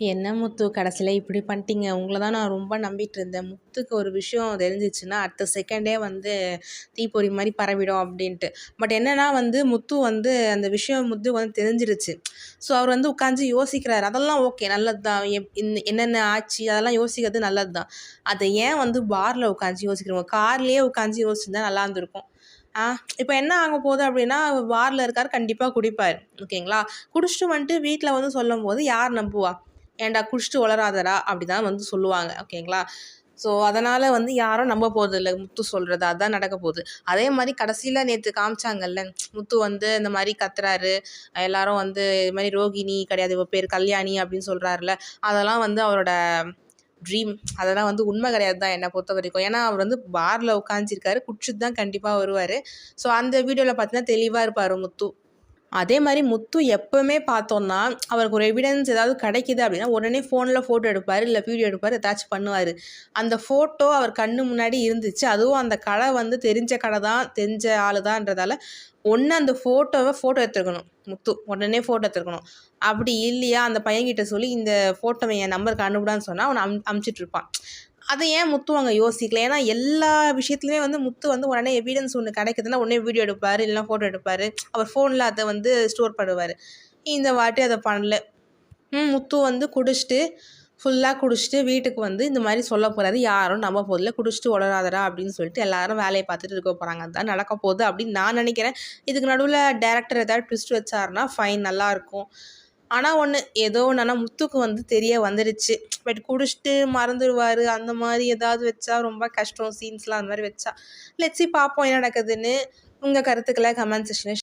என்ன முத்து கடைசியில் இப்படி பண்ணிட்டீங்க? உங்களை தான் நான் ரொம்ப நம்பிட்டு இருந்தேன். முத்துக்கு ஒரு விஷயம் தெரிஞ்சிச்சுன்னா அடுத்த செகண்டே வந்து தீப்பொறி மாதிரி பரவிடும் அப்படின்ட்டு. பட் என்னென்னா வந்து முத்து வந்து அந்த விஷயம் முத்து வந்து தெரிஞ்சிருச்சு. ஸோ அவர் வந்து உட்காந்து யோசிக்கிறாரு. அதெல்லாம் ஓகே நல்லது தான் என்னென்ன ஆச்சு? அதெல்லாம் யோசிக்கிறது நல்லது தான் அதை ஏன் வந்து பாரில் உட்காந்து யோசிக்கிறோம் கார்லேயே உட்காந்து யோசிச்சிருந்தா நல்லா இருந்திருக்கும். ஆ இப்போ என்ன ஆக போகுது அப்படின்னா பாரில் இருக்கார் கண்டிப்பாக குடிப்பார். ஓகேங்களா? குடிச்சிட்டு வந்துட்டு வீட்டில் வந்து சொல்லும் போது யார் நம்புவா? ஏன்டா குடிச்சிட்டு வளராதடா அப்படி தான் வந்து சொல்லுவாங்க ஓகேங்களா? ஸோ அதனால் வந்து யாரும் நம்ப போகிறது இல்லை முத்து சொல்கிறது அதுதான் நடக்க போகுது. அதே மாதிரி கடைசியில் நேற்று காமிச்சாங்கல்ல முத்து வந்து இந்த மாதிரி கத்துறாரு. எல்லாரும் வந்து இது மாதிரி ரோகிணி கிடையாது இவ பேர் கல்யாணி அப்படின்னு சொல்கிறாருல அதெல்லாம் வந்து அவரோட ட்ரீம் அதெல்லாம் வந்து உண்மை கிடையாது தான் என்னை பொறுத்த வரைக்கும். ஏன்னா அவர் வந்து பாரில் உட்காந்துருக்காரு குடிச்சிட்டு தான் கண்டிப்பாக வருவார். ஸோ அந்த வீடியோவில் பார்த்தீங்கன்னா தெளிவாக இருப்பார் முத்து. அதே மாதிரி முத்து எப்போவுமே பார்த்தோன்னா அவருக்கு ஒரு எவிடன்ஸ் ஏதாவது கிடைக்கிது அப்படின்னா உடனே ஃபோனில் ஃபோட்டோ எடுப்பார் இல்லை வீடியோ எடுப்பார் ஏதாச்சும் பண்ணுவார். அந்த ஃபோட்டோ அவர் கண்ணு முன்னாடி இருந்துச்சு. அதுவும் அந்த கடை வந்து தெரிஞ்ச கடை தான் தெரிஞ்ச ஆள் தான்றதால ஒன்று அந்த ஃபோட்டோவை ஃபோட்டோ எடுத்துருக்கணும். முத்து உடனே ஃபோட்டோ எடுத்துருக்கணும். அப்படி இல்லையா? அந்த பையன்கிட்ட சொல்லி இந்த ஃபோட்டோவை என் நம்பருக்கு அனுப்பிடான்னு சொன்னால் அவனை அம் அமுச்சிட்ருப்பான் அதை ஏன் முத்து அங்கே யோசிக்கல? ஏன்னா எல்லா விஷயத்துலையுமே வந்து முத்து வந்து உடனே எவிடன்ஸ் ஒன்று கிடைக்குதுன்னா உடனே வீடியோ எடுப்பார் இல்லைனா ஃபோட்டோ எடுப்பார். அவர் ஃபோனில் அதை வந்து ஸ்டோர் பண்ணுவார். இந்த வாட்டி அதை பண்ணல. முத்து வந்து குடிச்சிட்டு ஃபுல்லாக குடிச்சிட்டு வீட்டுக்கு வந்து இந்த மாதிரி சொல்ல போகிறாரு யாரும் நம்ம போதில் குடிச்சிட்டு உளராதரா அப்படின்னு சொல்லிட்டு எல்லாரும் வேலையை பார்த்துட்டு இருக்க போகிறாங்க அதுதான் நடக்க போகுது அப்படின்னு நான் நினைக்கிறேன். இதுக்கு நடுவில் டேரக்டர் ஏதாவது ட்விஸ்ட் வச்சாருன்னா ஃபைன் நல்லாயிருக்கும் ஆனால் ஒன்று ஏதோ ஒன்றுனா முத்துக்கு வந்து தெரிய வந்துடுச்சு பட் குடிச்சிட்டு மறந்துடுவார் அந்த மாதிரி ஏதாவது வச்சா ரொம்ப கஷ்டம் சீன்ஸ்லாம் அந்த மாதிரி வச்சா. லெட்ஸி பார்ப்போம் என்ன நடக்குதுன்னு உங்கள் கருத்துக்களை கமெண்ட் செக்ஷனில்